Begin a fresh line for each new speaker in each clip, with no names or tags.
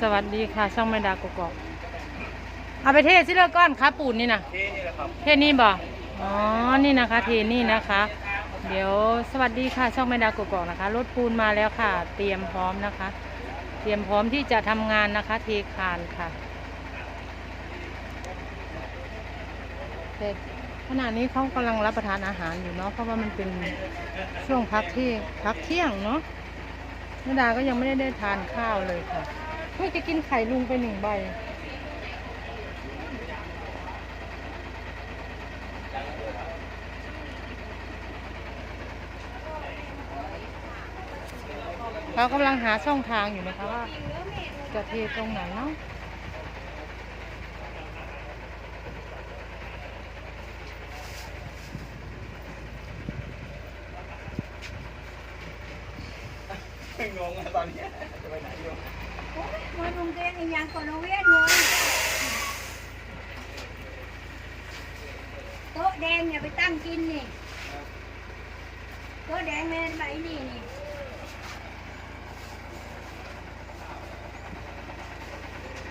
สวัสดีค่ะ ช่องแม่ดากกอกเอาไปเทสิเลิกก้อนขาปูนนี่นะ
เท่นี่แหละครับ
เทนี่บ่อ๋อ นี่นะคะ เทนี่นะคะ เดี๋ยวสวัสดีค่ะ ช่องแม่ดากกอกนะคะ รถปูนมาแล้วค่ะ เตรียมพร้อมนะคะ เตรียมพร้อมที่จะทำงานนะคะ เทคานค่ะแต่ขณะนี้เขากำลังรับประทานอาหารอยู่เนาะ เพราะว่ามันเป็นช่วงพักเที่ยงพักเที่ยงเนาะแม่ดาก็ยังไม่ได้ได้ทานข้าวเลยค่ะ เพิ่งจะกินไข่ลุงไปหนึ่งใบเขากำลังหาช่องทางอยู่นะคะว่า จะเทตรงไหนเนาะ
งงอะตอนนี้จะไปไหนอยู่
อียังก็โรงเรียนเว้ยโต๊ะแดงเนี่ยไปตั้งกิน
นี่
โ
ต๊ะแดงแม่นไปนี่นี่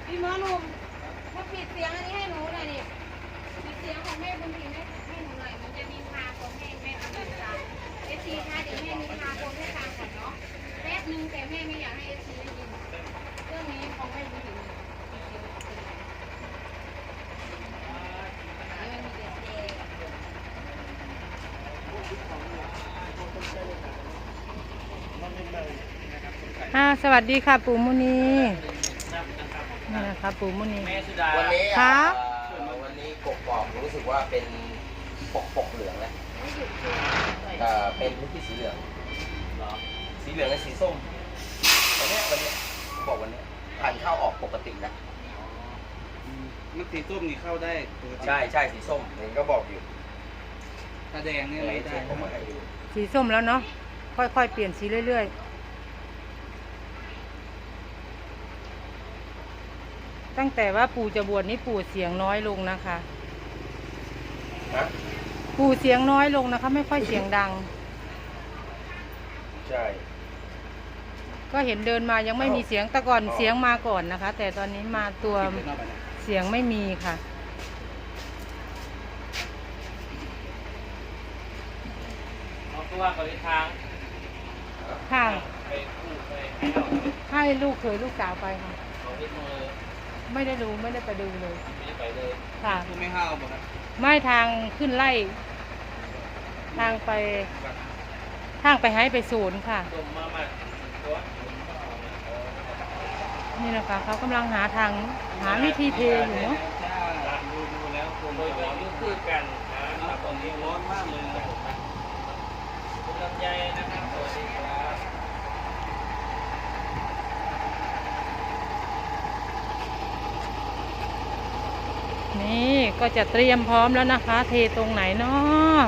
พี่หมอหนุ่มมาปิดเสียงอันนี้ให้หนูหน่อยดิปิดเสียงของแม่บุญถิ่นให้ค่ะหนูหน่อย มันจะนินทาคนแม่แม่อนินทาเอฟซีคะเดี๋ยวแม่นินทาคนให้ฟังก่อนเนาะแป๊บนึงแต่แม่ไม่อยากให้เอฟซีได้ยิน เรื่องนี้ของแม่บุญถิ่นปิดเสียงของคนไหนอันนี้มันมีแต่เจ
อ่าสวัสดีค่ะ ปู่มุนีนี่นะคะปู่มุนี
แม่สุดา
วันนี้
ครั
อ่า
บ
วันนี้กกอกรู้สึกว่าเป็นปกปกเหลืองนะเอ่อเป็นพื้นที่สีเหลือง
เหรอ
สีเหลืองและสีส้มวันเนี้ยวันเนี้ยบอกวันเนี้ยผ่านเข้าออกปกตินะ
มันสีส้มนี่เข้าได้ปกติ
ใช่ใช่สีส้มเห็นก็บอกอยู่
ถ้าแดงนี่
ไหน
ไม่ได้
เช็คผมมาให้ดู
สีส้มแล้วเนาะค่อยๆ เปลี่ยนสีเรื่อยๆ ตั้งแต่ว่าปู่จะบวชนี่ปู่เสียงน้อยลงนะคะ
ฮะ
ปู่เสียงน้อยลงนะคะ ไม่ค่อยเสียงดัง
ใช่
ก็เห็นเดินมายังไม่มีเสียงแต่ก่อนเสียงมาก่อนนะคะ แต่ตอนนี้มาตัว
ปิดเลยนอกไปนะ
เสียงไม่มีค่ะ
เอาตัวกับทาง
ข้าง
ไปคู่ไปให้เรา
ให้ลูกเคยลูกสาวไปค่ะ
ของที่มือ
ไม่ได้ดูไม่ได้ไปดูเลย
ไม่ได้ไปเลย
ค่ะ
คู่ไม่ห้าวบ่ครับ
ไม่ทางขึ้นไล่ ทางไป ทางไปให้ไปศูนย์ค่ะ
ส้มมามาตัว
นี่นะคะ เขากำลังหาทางหาวิธีเทอยู่เนาะ
ดูดูแล้วคงโดยรวมนี่คือกันนะครับตอนนี้ร้อนมากเลยนะครับผมคุณลำไยนะครับสวัสดีครับ
นี่ก็จะเตรียมพร้อมแล้วนะคะ เทตรงไหนเนาะ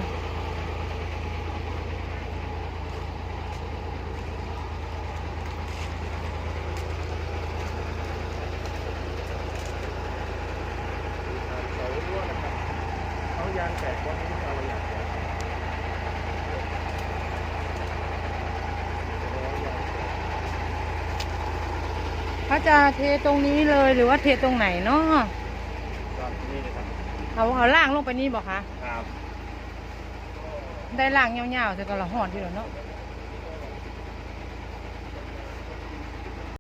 เขาจะเทตรงนี้เลยหรือว่าเทตรงไหนเนาะ
ตอนนี้เลยครับ
เอาเอาล่างลงไปนี่บอกคะ
ครับ
ได้ล่างยาวๆแต่ก็ละหอดอยู่แล้วเนาะ
ค